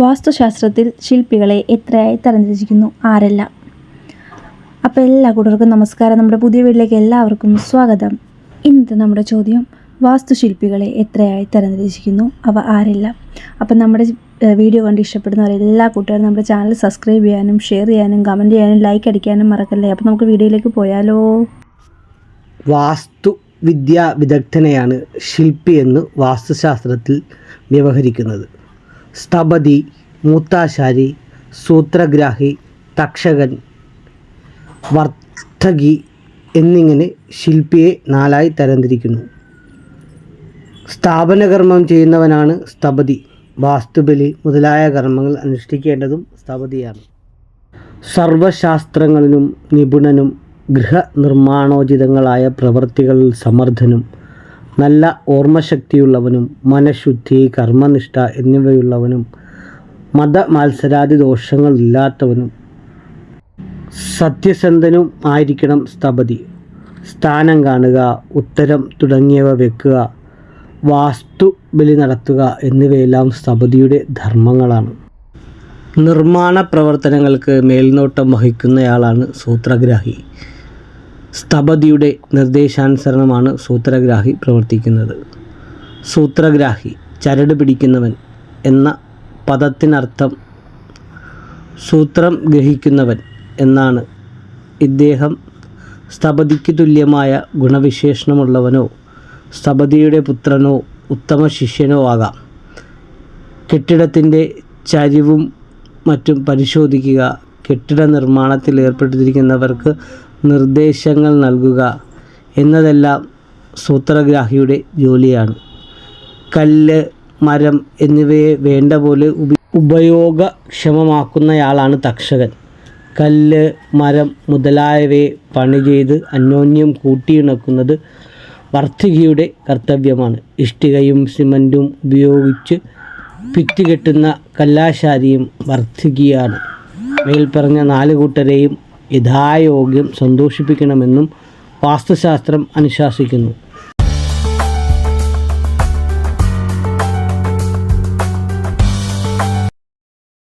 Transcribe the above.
വാസ്തുശാസ്ത്രത്തിൽ ശില്പികളെ എത്രയായി തരംതിരിച്ചിരിക്കുന്നു? ആരല്ല. അപ്പോൾ എല്ലാ കൂട്ടർക്കും നമസ്കാരം. നമ്മുടെ പുതിയ വീട്ടിലേക്ക് എല്ലാവർക്കും സ്വാഗതം. ഇന്നത്തെ നമ്മുടെ ചോദ്യം വാസ്തുശില്പികളെ എത്രയായി തരംതിരിച്ചിരിക്കുന്നു? അവ ആരല്ല. അപ്പം നമ്മുടെ വീഡിയോ കണ്ട് ഇഷ്ടപ്പെടുന്നവർ എല്ലാ കൂട്ടുകാരും നമ്മുടെ ചാനൽ സബ്സ്ക്രൈബ് ചെയ്യാനും ഷെയർ ചെയ്യാനും കമന്റ് ചെയ്യാനും ലൈക്ക് അടിക്കാനും മറക്കല്ലേ. അപ്പോൾ നമുക്ക് വീഡിയോയിലേക്ക് പോയാലോ? വാസ്തു വിദ്യാ വിദഗ്ധനെയാണ് ശില്പി എന്ന് വാസ്തുശാസ്ത്രത്തിൽ വ്യവഹരിക്കുന്നത്. സ്ഥപതി മൂത്താശാരി സൂത്രഗ്രാഹി തക്ഷകൻ വർദ്ധകി എന്നിങ്ങനെ ശില്പിയെ നാലായി തരംതിരിക്കുന്നു. സ്ഥാപനകർമ്മം ചെയ്യുന്നവനാണ് സ്തപതി. വാസ്തുബലി മുതലായ കർമ്മങ്ങൾ അനുഷ്ഠിക്കേണ്ടതും സ്തപതിയാണ്. സർവശാസ്ത്രങ്ങളിലും നിപുണനും ഗൃഹനിർമ്മാണോചിതങ്ങളായ പ്രവൃത്തികളിൽ സമർത്ഥനും നല്ല ഓർമ്മശക്തിയുള്ളവനും മനഃശുദ്ധി കർമ്മനിഷ്ഠ എന്നിവയുള്ളവനും മത മത്സരാദി ദോഷങ്ങളില്ലാത്തവനും സത്യസന്ധനും ആയിരിക്കണം സ്ഥപതി സ്ഥാനം കാണുക ഉത്തരം തുടങ്ങിയവ വെക്കുക വാസ്തു ബലി നടത്തുക എന്നിവയെല്ലാം സ്ഥപതിയുടെ ധർമ്മങ്ങളാണ്. നിർമ്മാണ പ്രവർത്തനങ്ങൾക്ക് മേൽനോട്ടം വഹിക്കുന്നയാളാണ് സൂത്രഗ്രാഹി. സ്ഥപതിയുടെ നിർദ്ദേശാനുസരണമാണ് സൂത്രഗ്രാഹി പ്രവർത്തിക്കുന്നത്. സൂത്രഗ്രാഹി ചരട് പിടിക്കുന്നവൻ എന്ന പദത്തിനർത്ഥം സൂത്രം ഗ്രഹിക്കുന്നവൻ എന്നാണ്. ഇദ്ദേഹം സ്തപതിക്ക് തുല്യമായ ഗുണവിശേഷണമുള്ളവനോ സ്തപതിയുടെ പുത്രനോ ഉത്തമ ശിഷ്യനോ ആകാം. കെട്ടിടത്തിന്റെ ചരിവും മറ്റും പരിശോധിക്കുക കെട്ടിട നിർമ്മാണത്തിൽ ഏർപ്പെട്ടിരിക്കുന്നവർക്ക് നിർദ്ദേശങ്ങൾ നൽകുക എന്നതെല്ലാം സൂത്രഗ്രാഹിയുടെ ജോലിയാണ്. കല്ല് മരം എന്നിവയെ വേണ്ട പോലെ ഉപ ഉപയോഗക്ഷമമാക്കുന്നയാളാണ് തക്ഷകൻ. കല്ല് മരം മുതലായവയെ പണി ചെയ്ത് അന്യോന്യം കൂട്ടിയിണക്കുന്നത് വർദ്ധകിയുടെ കർത്തവ്യമാണ്. ഇഷ്ടികയും സിമന്റും ഉപയോഗിച്ച് ഭിത്തി കെട്ടുന്ന കല്ലാശാരിയും വർദ്ധിക്കുകയാണ് മേൽപ്പറഞ്ഞ നാല് കൂട്ടരെയും യഥായോഗ്യം സന്തോഷിപ്പിക്കണമെന്നും വാസ്തുശാസ്ത്രം അനുശാസിക്കുന്നു.